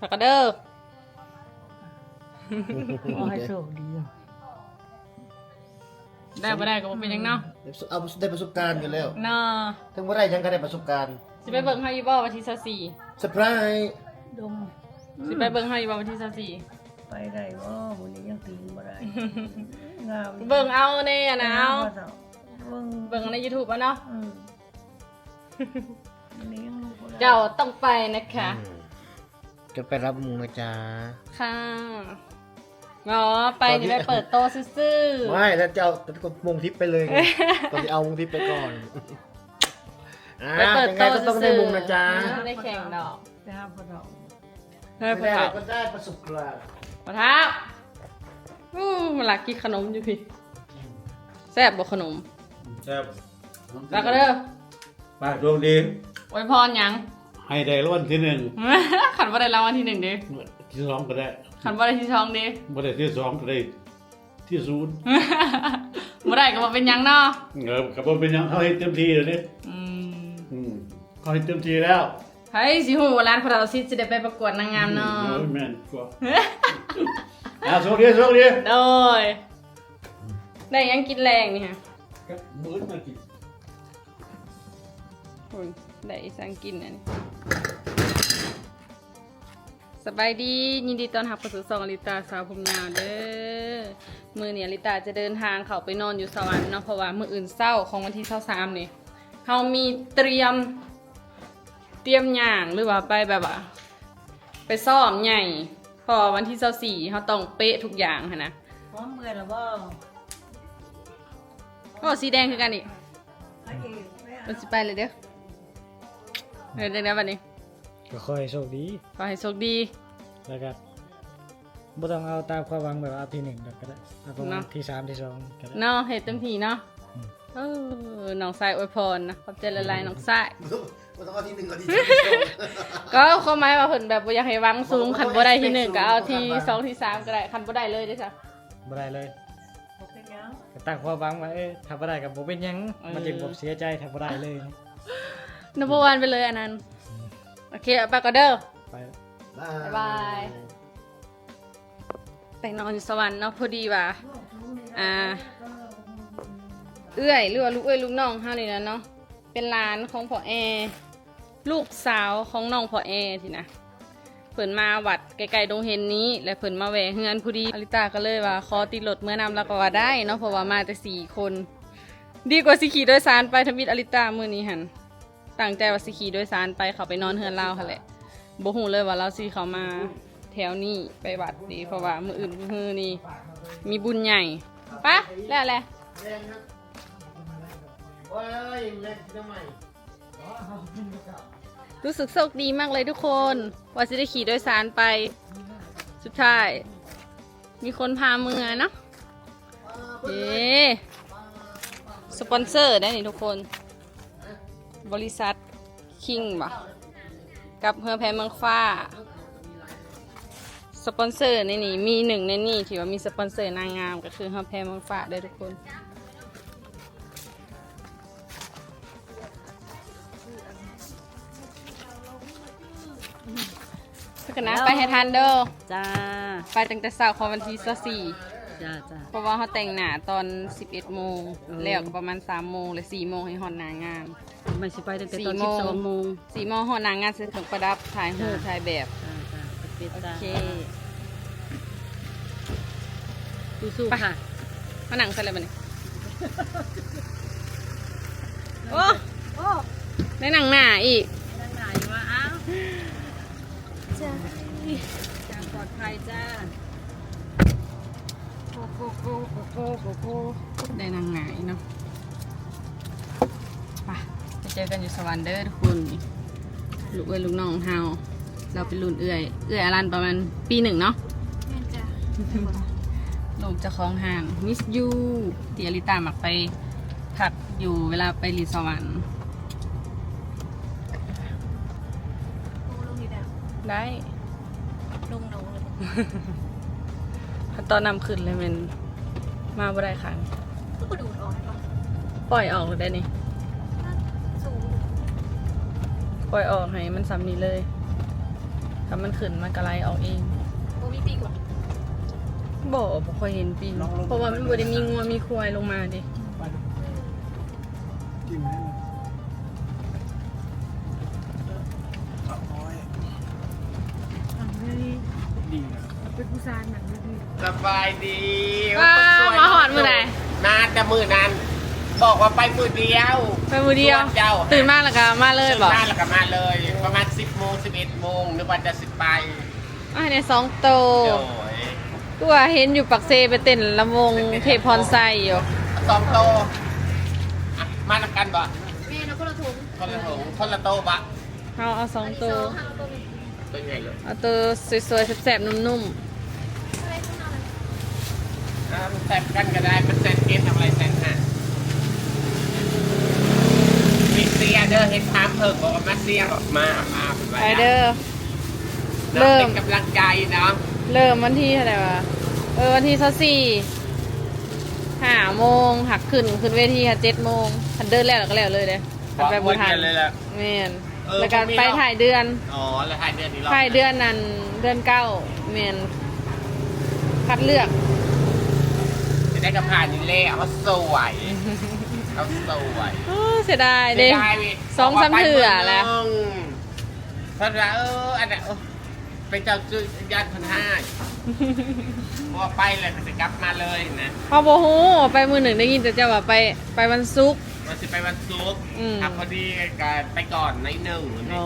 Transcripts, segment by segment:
ผักกระเด้อขอให้โชคดีได้บ่ได้ก็บ่เป็นหยังเนาะเอาได้ประสบการณ์อยู่แล้วเนาะถึงว่าได้ยังก็ได้ประสบการณ์สิไปเบิ่งเฮาอยู่บ่วันที่24เซอร์ไพรส์ดมสิไปเบิ่งเฮาอยู่บ่วันที่ ไปได้บ่วันนี้ยังตีนบ่ได้ งาม24 เบิ่งเอาแน่อะนะเอาเบิ่งเบิ่งใน YouTube อะเนาะ อืมวันนี้ยังลูกบ่ได้ เจ้าต้องไปนะคะ จะไปรับมุงนะจ๊ะค่ะอ๋อไปนี่ไปเปิดโตะซื่อๆ ไม่ถ้าจะเอาก็มุงทิพย์ไปเลยไงก็จะเอามุงทิพย์ไปก่อนอ่าไปเปิดยังไงโตะก็ต้องได้มุงนะจ๊ะไม่ได้แข่งดอกไปหาพ่อดอกได้ไม่ปะได้ทับก็ได้ประสบการณ์ปะทับอู้มันหลักกินขนมอยู่พี่แซ่บบ่ขนมแซ่บแล้วก็เด้อปากดวงดีอวยพรหยัง ให้ได้รางวัลที่หนึ่งขันบ่ได้รางวัลที่หนึ่งดิที่สองก็ได้ขันบ่ได้ที่สองดิบ่ได้ที่สองก็ได้ที่ศูนย์บ่ได้ก็บ่เป็นหยังเนาะเออกับว่าเป็นหยังเขาให้เต็มที่เลยนี่อืมอืมเขาให้เต็มที่แล้วเฮ้ยสิฮู้ว่าร้านพวกเราสิสิได้ไปประกวดนางงามเนาะโอ้ยแม่นกว่าอะโชคดีโชคดีโดยได้หยังกินแรงนี่ฮะกับมื้อมากินโอ้ย ได้อีสังกินอันนี้สบายดียินดีต้อนรับเข้าสู่ซองอลิตาสาวผมยาวเด้อมือเนี่ยอลิตาจะเดินทางเข้าไปนอนอยู่สวรรค์เนาะเพราะว่ามืออื่นเศร้าของวันที่เศร้าสามนี่เขามีเตรียมเตรียมอย่างหรือว่าไปแบบว่า ไปซ่อมใหญ่เพอวันที่เศร้าสี่เขาต้องเป๊ะทุกอย่างหั้นนะพร้อมเมื่อแล้วบ่ก็สีแดงคือกันอีกพระเอกแม่มันสิไปเลยเด้อ เออเดี๋ยวนะวันนี้ก็ขอให้โชคดีขอให้โชคดีแล้วก็บ่ต้องเอาตามความหวังแบบว่าเอาที่หนึ่งก็ได้เอาประมาเนาะณที่สามที่สองก็ได้เนาะเห็ดเต็มทีเนาะอืมเออน้องสายอวยพรนะขอบใจละลายน้องสายก็ต้องเอาที่หนึ่งเอาที่สองที่สองก็ความหมายว่าเพิ่นแบบบ่อยากให้หวังสูงคันบ่ได้ที่หนึ่งก็เอาที่สองที่สามก็ได้คันบ่ได้เลยเด้อจ้ะบ่ได้เลยบ่เป็นหยังก็ตั้งความหวังว่าเอ้ยถ้าบ่ได้ก็บ่เป็นหยังเออมันจึงบ่เสียใจถ้าบ่ได้เลย นับวันไปเลยอันนั้น โอเคเอาไปก็เด้อ ไปบ๊าบ๊ายบายไปนอนอยู่สวรรค์เนาะพอดีว่า อ่า เอื้อยหรือว่าลูกเอื้อยลูกน้องเฮานี่นะเนาะ เป็นหลานของพ่อแอลูกสาวของน้องพ่อแอทีนะเพิ่นมาวัดไกลๆดงเฮนนี้ และเพิ่นมาแหวะเฮือนผู้ดีอลิตาก็เลยว่าขอติดรถเมื่อนำแล้วก็ว่าได้เนาะเพราะว่ามาแต่สี่คน ดีกว่าสิขี่โดยสารไปทวิตอลิตามื้อนี้หัน ตั้งใจว่าสิขี่โดยสารไปเขาไปนอนเฮือนเราค่ะแหละบ่ฮู้เลยว่าเราสิเขามาแถวนี้ไปวัดดีเพราะว่ามืออื่นมื้อนี้มีบุญใหญ่ปะแล้วแหละแรงครับว้ายแรงทำไมรู้สึกโชคดีมากเลยทุกคน ว่าจะได้ขี่โดยสารไป สุดท้าย มีคนพาเมือเนาะเย้สปอนเซอร์ได้นี่ทุกคน บริษัทคิงบ่ะกับเฮือแพเมืองฟ้า สปอนเซอร์ในนี่มีหนึ่งในนี่ที่ว่ามีสปอนเซอร์นางงามก็คือเฮือแพเมืองฟ้าได้อทุกคนพักนนะไปให้ทันเด้อจ้า ไปตั้งแต่เช้าของวันที่สี่ จ้าจ้า เพราะว่าเขาแต่งหน้าตอน 11โมงแล้วก็ประมาณ3โมงหรือ4โมงให้หอนหนางาน ไม่สิไปตั้งแต่ตอนสี่โมง12โมง 4โมงหอนหนางานเสร็จเครื่องประดับถ่ายรูปถ่ายแบบ จ้าจ้าไปเป็นโอจ้าเคสู้ๆค่ะมาหนังใส่อะไรบ้านี่โอ้โอ้ได้หนังหน้าอีกนั่นไหนวะอ้าวจ้าจ้าปลอดภัยจ้า ได้หนังหน้าอีกเนาะไปไปเจอกันอยู่สวรรค์เด้อทุกคนลูกเอ้ยลูกน้องเฮาเราเป็นรุ่นเอื้อยเอื้อยอารันประมาณปีหนึ่งเนาะลูกเจ้าของห้างมิสยูที่อลิตามักไปพักอยู่เวลาไปรีสวรรค์ได้ลงลงเลย ตอนนำขึ้นเลยมันมาบ่ได้ค่ะก็กระดูดออกก่อนปล่อยออกเลยได้นี่สูงปล่อยออกให้มันซ้ำนี้เลยถ้ามันขึ้นมันก็ไหลออกเองโอ้มีปีกว่าบ่บ่ค่อยเห็นปีเพราะว่ามันบ่ได้มีงัวมีควายลงมาดิกินได้เลยดีนะเป็นผู้ชายหนังดีส บายดีว้ามาหอดมื้อใดนานแต่มือนั้น บอกว่าไปมือเดียวไปมื้อเดียวส่นเจ้าตื่นมาแล้วก็มาเลยบ่ตื่นมาแล้วก็มาเลย ประมาณ10โมง11โมงนึกว่าจะสิไปอะในสองโตโดยตัวเห็นอยู่ปักเซไปเต้นลำวงเทพพรไซอยู่สองโตอะมาทำกันบ่แม่นะคนละถุงคนละถุงคนละโตบะเอาเอาสองโตห้าตัวนึงตัวใหญ่เลยเอาตัวสวยๆแสบๆนุ่มอะไรข้างนอกเลย อะมัน แซบกันก็ได้มันแซนเกมทำอะไรแซนฮะมีเสียเด้อเห็นถามเพิ่งบอกว่ามาเสียบอกมามาเป็นๆว่าไปเด้อ เริ่เริ่มมเป็นกำลังใจเนาะเริ่มวันที่เท่าไหร่วะ เออวันที่สัสี่ห้าโมงหักขึ้นขึ้นเวทีค่ะเจ็ดโมงทันเดินแล้วแล้วก็แล้วเลยเด้ทันไปบนทันเลยแหละ แม่นเออแล้วก็ผมมีไปรอบถ่ายเดือน อ๋อแล้วถ่ายเดือนนี้รอบถ่ายเดือนนั้นเดือนเก้าแม่นคัดเลือก ได้กระพานนี่เล่เอาสวยเอาสวยโอ้เสียดายเด้สียดายวิสองสามเถื่อแล้ว เพราะว่าเอออันนั้นเออไปเจ้าจุยานพันห้าเพราะว่าไปเลยมันจะกลับมาเลยนะพอโบฮูไปมือหนึ่งได้ยินแต่เจ้าว่าไปไปวันศุกร์วันสิไปวันศุกร์อืมทำพอดีกันไปก่อนในหนึ่ง อ๋อ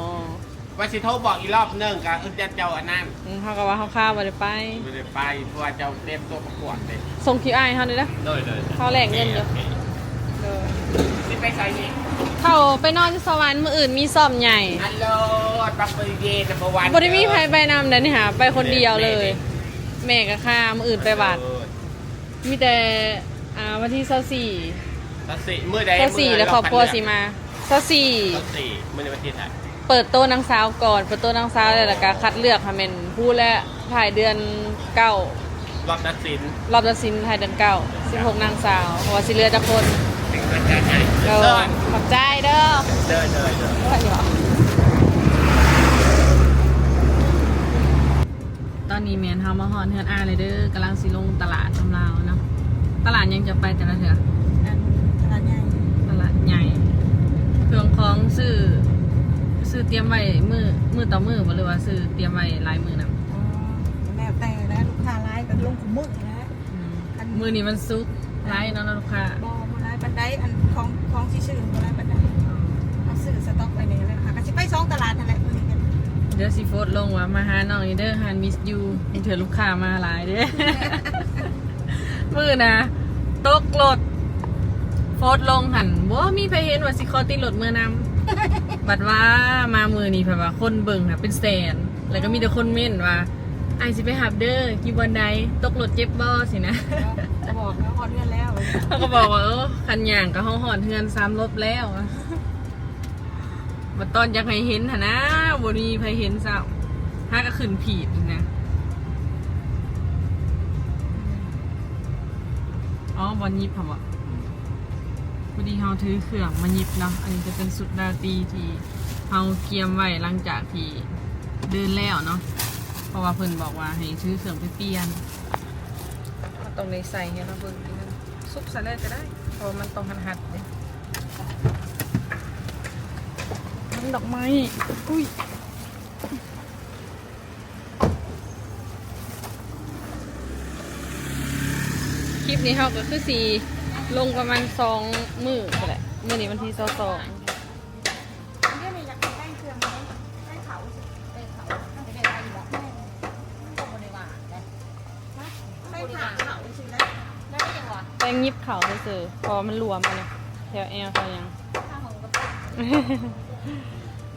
วันสิโทรบอกอีกรอบหนึ่งกันเออจะเจ้าอันนั้นอืมเขาก็ว่าเขาข้าวมาได้ไป ไม่ได้ไปเพราะว่าเจ้าเตรียมตัวประกวดเลยส่งคิวไอเขาเลยนะโดยโดยเขาแหลกเงินอยู่โอคเออสิไปใส่นี่เขาไปนอนที่สวรรค์มืออื่นมีซ่อมใหญ่ฮัลโหลปักปริเยนัมเบอร์วันบริมีใครไปนำเดยวนี่ค่ะไปคนเดียวเลย แม่กับข้ามืออื่นไปวัด มีแต่อ่าวันที่เสาสี่สัสี่เมื่อใดเสาสี่แล้วครอบครัวสิมาเสาสี่สัสี่เมื่อในวันที่ไหน เปิดโต๊ะนางสาวก่อน เปิดโต๊ะนางสาวแล้วก็คัดเลือกค่ะเมนผู้และถ่ายเดือนเก้ารอบตัดสินรอบตัดสินถ่ายเดือนเก้าสิบหกนางสาวเพราะว่าสิเหลือจะคนถึงมันจะไหนเด้เดิอนขอบใจเด้อเดินเดินเดินไปดีกว่าตอนนี้แมนเฮามาฮอนเฮือนอาเลยเด้อกำลังสิลงตลาดทำลาวเนาะตลาดยังจะไปแต่ละเถื่อตลาดใหญ่ตลาดใหญ่เครื่องของซื้อ ซื้อเตรียมไว้มือมือต่อมือบ่หรือว่าซื้อเตรียมไว้หลายมือนำแล้วแต่นะลูกค้าร้ายกับลงขุมมึกนะอันมือนี้มันซุกหลายเนาะลูกค้าบอมาร้ายบันไดอันของของที่ชื่อมาร้ายบันไดเอาซื้อสต็อกไปเนี่ยเลยค่ะก็จะไปสองตลาดนั่นแหละมื้อนี้กันเดี๋ยวสิโฟดลงว่ามาหาน้องนี่เด้อหานมิสยูเถื่อลูกค้ามาหลายเด้มือนะตกรถโฟดลงหันบ่มีไปเห็นว่าสิคอติดรถมือนำ บัดว่ามามือนี่แบบว่าคนเบิ่งน่ะเป็นแสน แล้วก็มีแต่คนเม่นว่าไอายสิไปหับเด้ออยู่บนใดตกรถเจ็บบ่สินะจะบอกแล้วพอเลื่อนแล้วเขาก็บอกว่าเออคันย่างก็ห้องหอนเทือนซ้ำรถแล้วอะมาตอนอยากให้เห็นหนนะบนีใครเห็นซ้ำห้าก็ขึ้นผีดอีกนะอ๋อบอลยิบค่ะบ่พ อดีเฮาถือเครื่องมายิบเนาะอันนี้จะเป็นสุดราตรีที่เฮาเกียมไว้หลังจากที่เดินแล้วเนาะเพราะว่าเพิ่นบอกว่าให้ซื้อเครื่องไปเปลี่ยนมันต้องในใส่ให้เราเบิ่งอีกนะซุปใส่เลยก็ได้เพราะว่ามันต้องหัดหัดๆเลยน้ำดอกไม้อุ้ยคลิปนี้เขาก็คือสี ลงประมาณสองมือแหละมือนี้วันที่สองสองเรื่องนี้อยากได้เครื่องไหมได้เขาสิได้เขาได้ได้อยู่แล้วได้บริวารได้ได้ผ่าเขาสิได้ได้ยังวะแป้งยิบเขาเฉยๆเพราะว่ามันรวมกันเลยแถวแอลเขายังถ้าของก็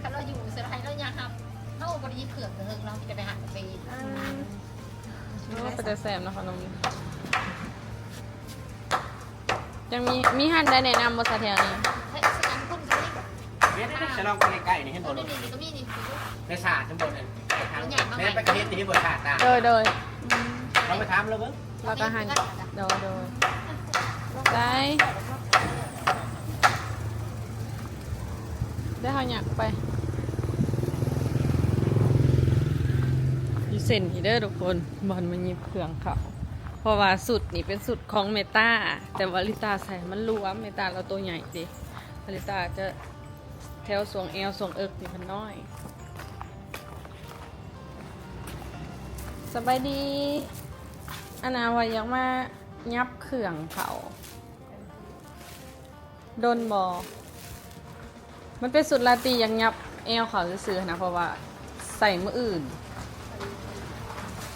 ถ้าเราอยู่เสร็จแล้วเราอยากทำถ้าบริยีเขื่อนเถิงเราจะไปหาไปก็จะแสบเนาะขนม ยังมีมีหันได้แนะนำบริษัทแถวนี้เฮ้ยสนามคุณก็ได้เดี๋ยวจะลองไปใกล้ๆนี่ให้หมตัวดนี้นี่ก็มีนี่ในศาสตร์ทั้งหมดนั่นแม่ไปกระเทศที่บทศาสตร์ตาโดยโดยเราไปถามแล้วเบิ้งแล้วก็หันโดยโดยได้ได้เขาอยากไปเส้นอีเด้อทุกคนบอลมันหยิบเครื่องเขา เพราะว่าสุดนี่เป็นสุดของเมตาแต่ว่าลิตาใส่มันรวมเมตาเราตัวใหญ่ดิลิตาจะแถวสวงเอวสวงเอิกนี่มันน้อยสบายดีอนาวายังมายับเครื่องเขาโดนบอมันเป็นสุดลาตียังยับเอวเขาซื้อนะเพราะว่าใส่มืออื่น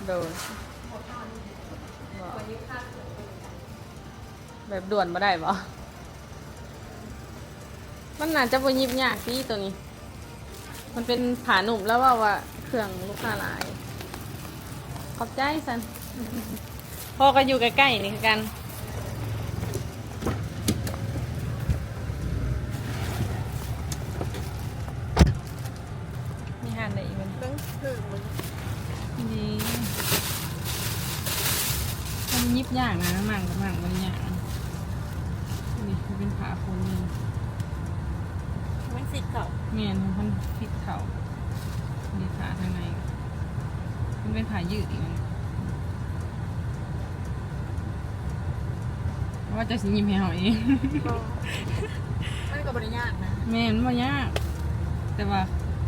โดนบ่ แบบด่วนมาได้ปะมันน่าจะบยิบยากพี่ตัวนี้ มันเป็นผาหนุ่มแล้วว่าว่าเครื่องลูกค้าหลาย ขอบใจสันพ่อก็อยู่ใกล้ๆนี่คือกันมีหานได้อีกไหมเบิ้งคือมึงดีมันยิบอย่างนะหมั่งกับหมั่งมันอย่าง นี่มันเป็นขาคนหนึงมันสิเก่าเมียนมันผิดเขามีขาทางในมันเป็นขายืดอีกนะว่าจะสิยิมให้เขาเองมันก็บริยากนะแม่นบ่ยาก แต่ว่า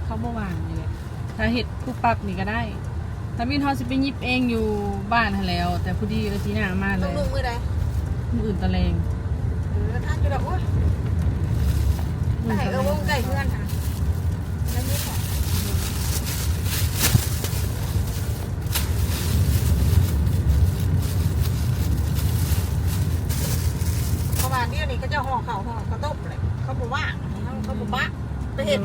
เขาบ่วางนี่แหละถ้าเห็ดคู่ปรับนี่ก็ได้ถ้ามีทอสิไปหยิบเองอยู่บ้านหั้นแหล้ว แต่พอดีเออทีหน้ามาเลต้องยนุ่งมือใดมืออื่นตะเลงเอ อท่านอยู่แบบอุ้ยไก่เออวงไก่เพื่อนค่ะแล้วนี่ค่ะเพราะว่าเดี๋ยวนี้ก็จะห่อข้าวห่อข้าวต้มเลยเขาบอกว่าเขาเขาบอกว่าไปเห็น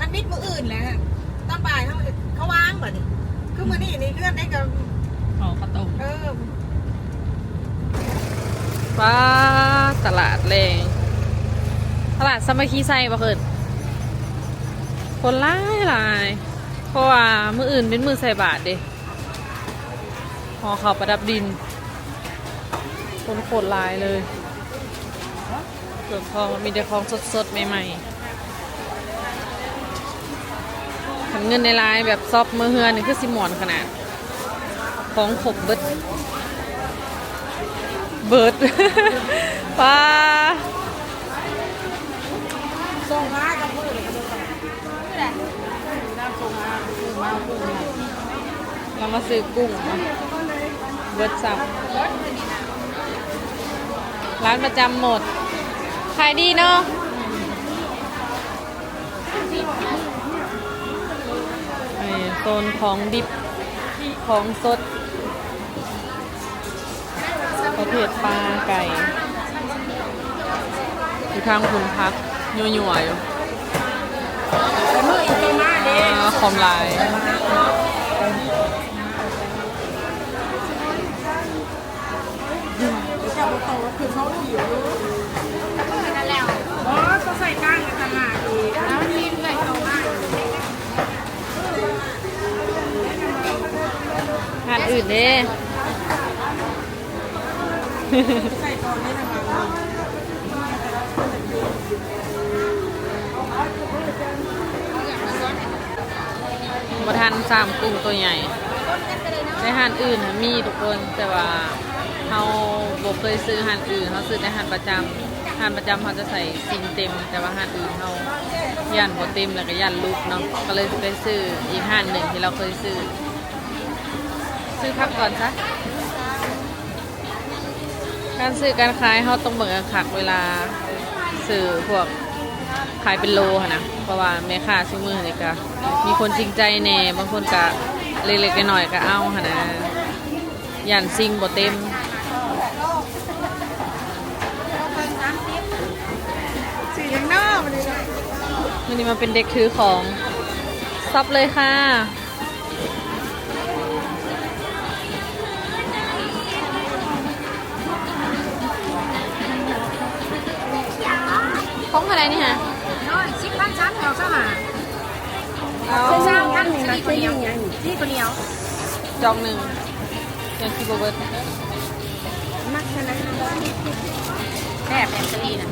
คันมิดมืออื่นแหละตอนบ่ายเขาเขาวางแบบนี้คือมือนี่นี่เลื่อนได้กับ ขอข้าวต้ม เออ ป้าตลาดแรง ตลาดสามัคคีไซบ่เคิดคนหลายหลาย เพราะว่ามืออื่นเป็นมือใส่บาทเด้หอเขาประดับดิน คนโคตรหลายเลยส่วนทองมีแต่ของสดๆ ใหม่ๆขันเงินในลายแบบซอบมือเฮือนี่คือสิมอนขนาด ของขบเบิดเบิดป้า ส่งมากับมือเลยกับมือกันนี่แหละ เรามาซื้อกุ้งเนาะเบิดสับร้านประจำหมด ขายดีเนาะไอ้โซนของดิบของสด ประเภทปลาไก่อยู่ทางคุณพักยัวๆอยู่มืออีกตัวมาเด้อ่าคอมลาย คือเขาหิวนั่นแล้วอ๋อก็ใส่ก้างกันต่างหากอีแล้วมีใส่โตมากงานอื่นเด้ใส่โตนี่นะคะมาทานสามกุ้งตัวใหญ่ในหานอื่นมีทุกคนแต่ว่า เขาบเคยซื้อหานอื่นเขาซื้อในหานประจำหานประจำเขาจะใส่ซิมเต็ม แต่ว่าหานอื่นเขายันบ่เต็มแล้วก็ยันลูกเนาะก็เลยไปซื้ออีกหานหนึ่งที่เราเคยซื้อ ซื้อพักก่อนซะการซื้อการขายเขาต้องเบิ่งกันคักเวลาซื้อพวกขายเป็นโลค่ะนะเพราะว่าแม่ค้าซื้อมือนี่ก็มีคนจริงใจแน่บางคนก็เล็กๆน้อยๆก็เอาค่ะนะยันซิงบ่เต็ม สียังนอกมาเลย มันนี่มาเป็นเด็กถือของ ซับเลยค่ะ ของอะไรนี่ฮะน้อยสิบพันชั้นเดียวซะหาเอาเช้าพันสี่คนเดียวสี่คนเดียวจองหนึ่งยังคิดบ่เบิดมักขนาดนั้นแซ่บแอนเตอรี่นะ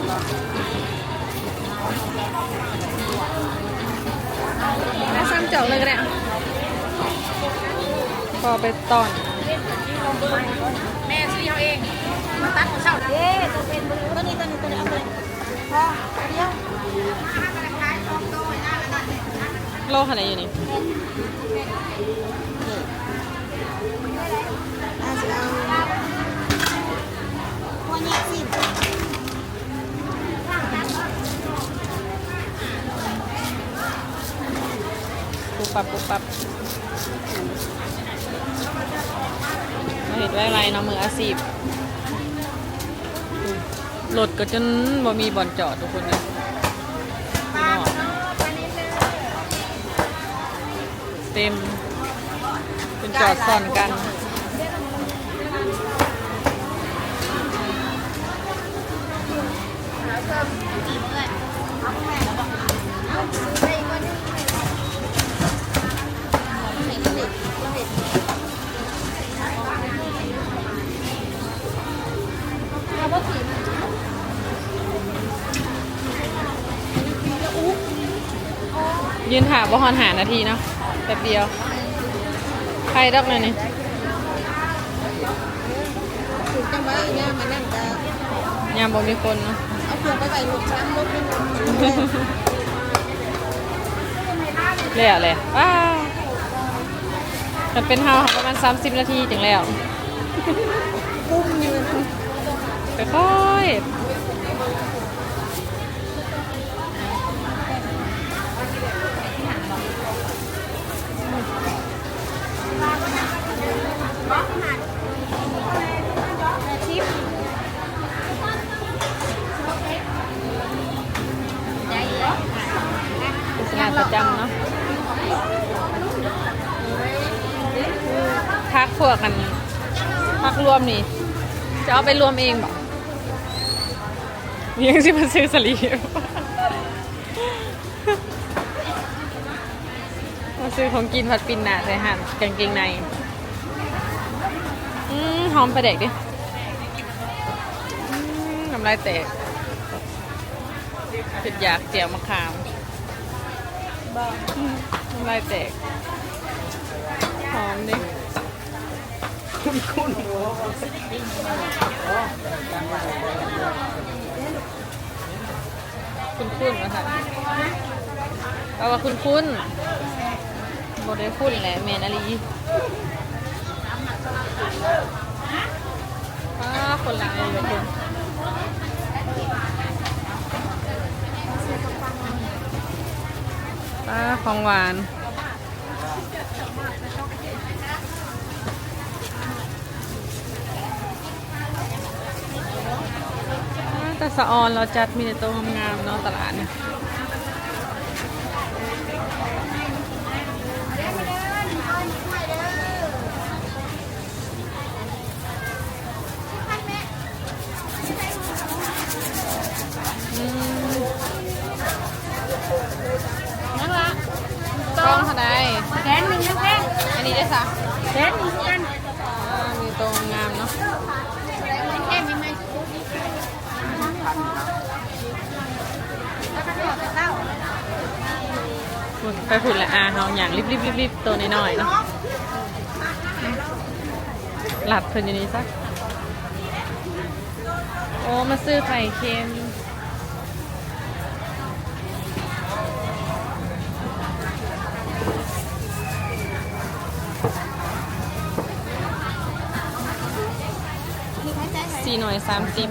แล้วซ้ำเจ้าเลยก็ได้อะพอไปตอนแม่ซื้อเอาเองมาตัดของเช่าเย้ตัวเป็นตัวนี้ตัวนี้ตัวนี้เอาไปพอเดียวโลขนาดอยู่นี่อาจจะเอาพอเนี่ยสิ ปับปุ๊บปับมาเห็นไว้ไรเนาะมืออาชีพรถก็จนบ่มีบ่อนจอดทุกคนน้องเต็มเป็นจอดซ่อนกันเพิ่ม ยืนหาบ่ฮอนหานาทีเนาะแป๊บเดียวใครดอกเลยนี่ถูกจังหวะเนี่ยมันนั่นจะยามบ่มีคนเนาะเอาเครื่องไปใส่รถช้างรถเป็นเละเลยว้าวมันเป็นเฮาประมาณ 30 นาทีถึงแล้ว กุ้มยืนค่อยๆ งานประจำเนาะพักพวกกันพักรวมนี่ จะเอาไปรวมเองบอกยังสิมาซื้อสลีปมาซื้อของกินผัดปินหนาใส่หั่นกางเกงใน อืมหอมไปเด็กดิน้ำลายแตกเป็นอยากเจียวมะขามน้ำลายแตกหอมดิคุณคุณนะคะแปลว่าคุณคุณบได้คุณแหละเมนอลี ป้าคนละเลยทุกคนป้าของหวานแต่สะออนเราจัดมีแต่ตัวงามๆเนาะตลาดเนี่ย นั่นละกล้องเท่าใดแสนหนึ่งนะแพงอันนี้ได้สะแสนหนึ่งกันอ่ามีตัวงามเนาะแค่มีไหมแล้วก็ถอดเต้าฝุ่นไปฝุ่นแหละอาเฮาอย่างรีบๆๆๆตัวน้อยๆเนาะหลัดเพิ่นอยู่นี่ซะโอ้ มาซื้อไข่เค็มมี สี่หน่วยสามสิบ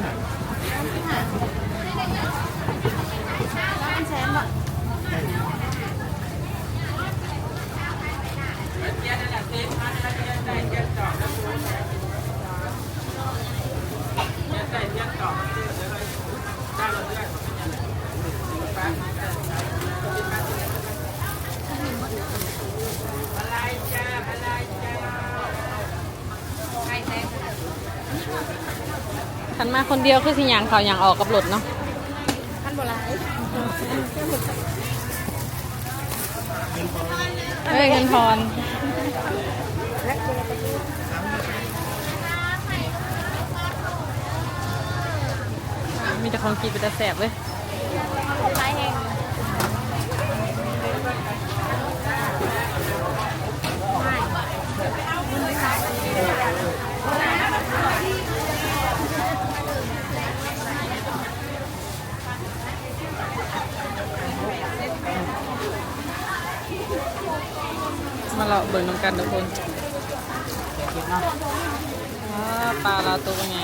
ล้วมันแสนบ่คันมาคนเดียวคือสิหยางเขาหยางออกกับรถเนาะพันบ่หลายเอ้ยเงินทอนมีแต่ของกินเป็นตะแสบเว้ยคนหลาย มาเลาะเบิ่งน้ำกันทุกคนอ่าปลาเราตัวเป็นไง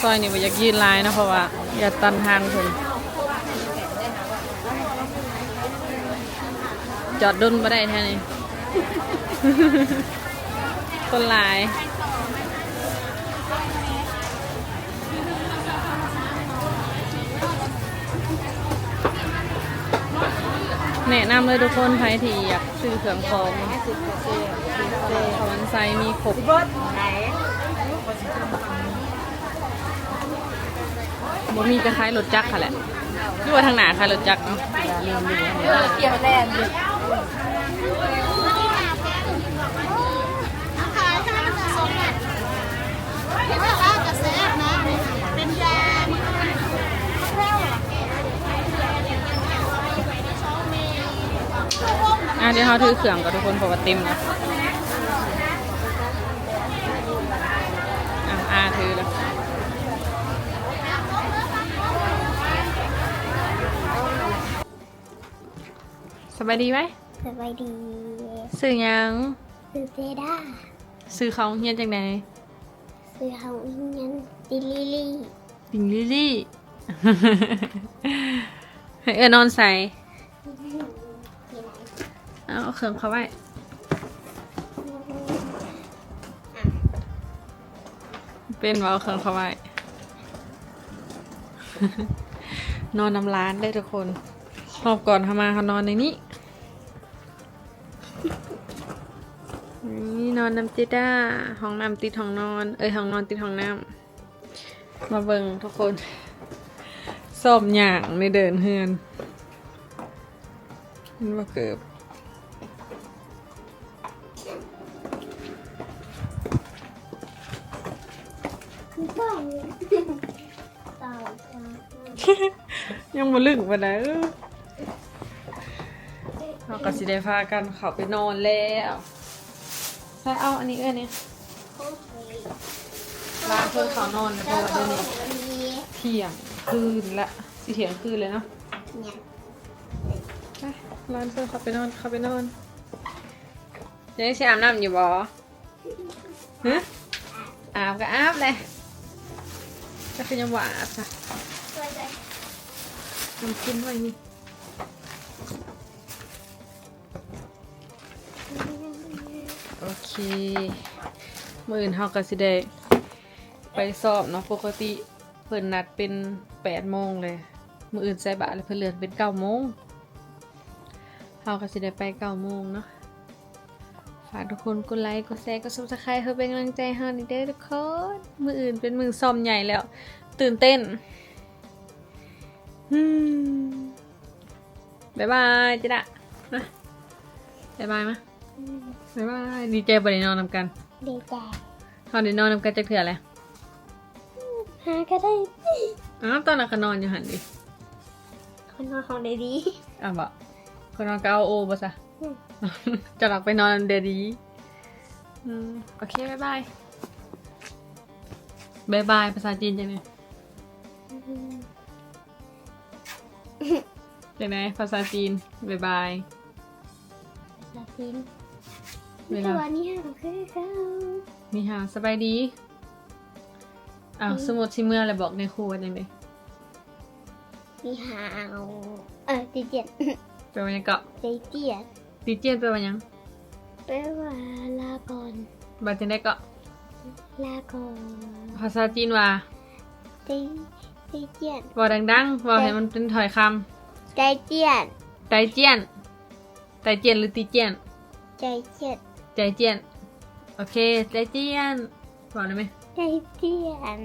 ซอยนี่บ่อยากยืนหลายนะเพราะว่า อย่าตันทางเพิ่นจอดดุนมาได้แท่นี้ คนลาย แนะนำเลยทุกคนใครที่อยากซื้อเครื่องของของไซมีครบบ่มีกระคล้ายรถจักรค่ะแหละหรือว่าทางหนาคล้ายรถจักรเนาะเกี่ยวแลนด์อะเดี๋ยวเขาถือเครื่องกับทุกคนเพราะว่าเต็มแล้วอะอาถือแล้วสบายดีไหมสบายดีซื้อหยัง ซื้อเซด้า ซื้อเขาเฮียนจากไหน ซื้อเฮาอินยันติลิลี่ปิงลิลี่ ให้เออนอนใส่เอาเอาเครื่องเขาไว้ เป็นว่าเอาเครื่องเขาไว้ นอนน้ำร้านได้ทุกคน รอบก่อนเขามาเขานอนในนี้ อนน้ำจิด้าห้องน้ำติดห้องนอน เอ้ยห้องนอนติดห้องน้ำมาเบิ่งทุกคนสอบหย่างในเดินเฮือนมันว่าเกิบคือบ้านเต่าจ้ายังมาลึกมาได้เราก็สิได้พากันเขาไปนอนแล้ว ใช่เอาอันนี้เอ้ยนี่โอเคร้านเพื่อนเขานอนนะเพราะว่าเดี๋ยวนี้มีเที่ยงคืนละสิเที่ยงคืนเลยเนาะเนี่ยไปร้านเพื่อนเขาไปนอนเขาไปนอนยังสิอาบน้ำอยู่บ่ฮะอาบก็อาบเลยก็คือยังหวาอาบจ้ะช่วยด้วยน้ำกินไว้นี่ เคมื่ออื่นเฮาก็สิได้ไปสอบเนาะปกติเพิ่นนัดเป็นแปดโมงเลยมื่ออื่นใส่บาตรแล้วเพิ่นเลื่อนเป็นเก้าโมงเฮาก็สิได้ไปเก้าโมงเนาะฝากทุกคนกดไลค์กดแชร์กดซับสไครต์เพื่อเป็นกำลังใจให้เฮานี่เด้อทุกคนมื่ออื่นเป็นมือซ้อมใหญ่แล้ว ตื่นเต้นอืมบายบายจิดะมาบายบายมา บายบายดีใจบ่ได้นอนนำกันดีใจตอนได้นอนนำกันจะเถื่ออะไรหาก็ได้อ้าวตอนนั้นก็นอนอยู่หันดิคนนอนของได้ดีอะบอกคนนอนก็เอาโอบ่ซะอืมจะหลักไปนอนเดยวดีอืมโอเคบายบายบายบายภาษาจีนจังไงจังไงภาษาจีนบายบายลาซิน เวตัลาวนี้หาคือเขามีหาสบายดี อ้าวสมมติสิเมื่ออะไรบอกในครูว่าจังไงมีหาวเออตีเจียนแปลว่าหยังเกาะตีเจียนตีเจียนแปลว่าหยังแปลว่าลาก่อนบาจังได้เกาะลาก่อนภาษาจีนว่าตีตีเจียนบอกดังๆบอกให้มันเป็นถอยคใจเจียนำไตเจียนไตเจียนหรือตีเจียนใจเจียน ใจเจียน โอเค ใจเจียนบอกได้ไหมใจเจียน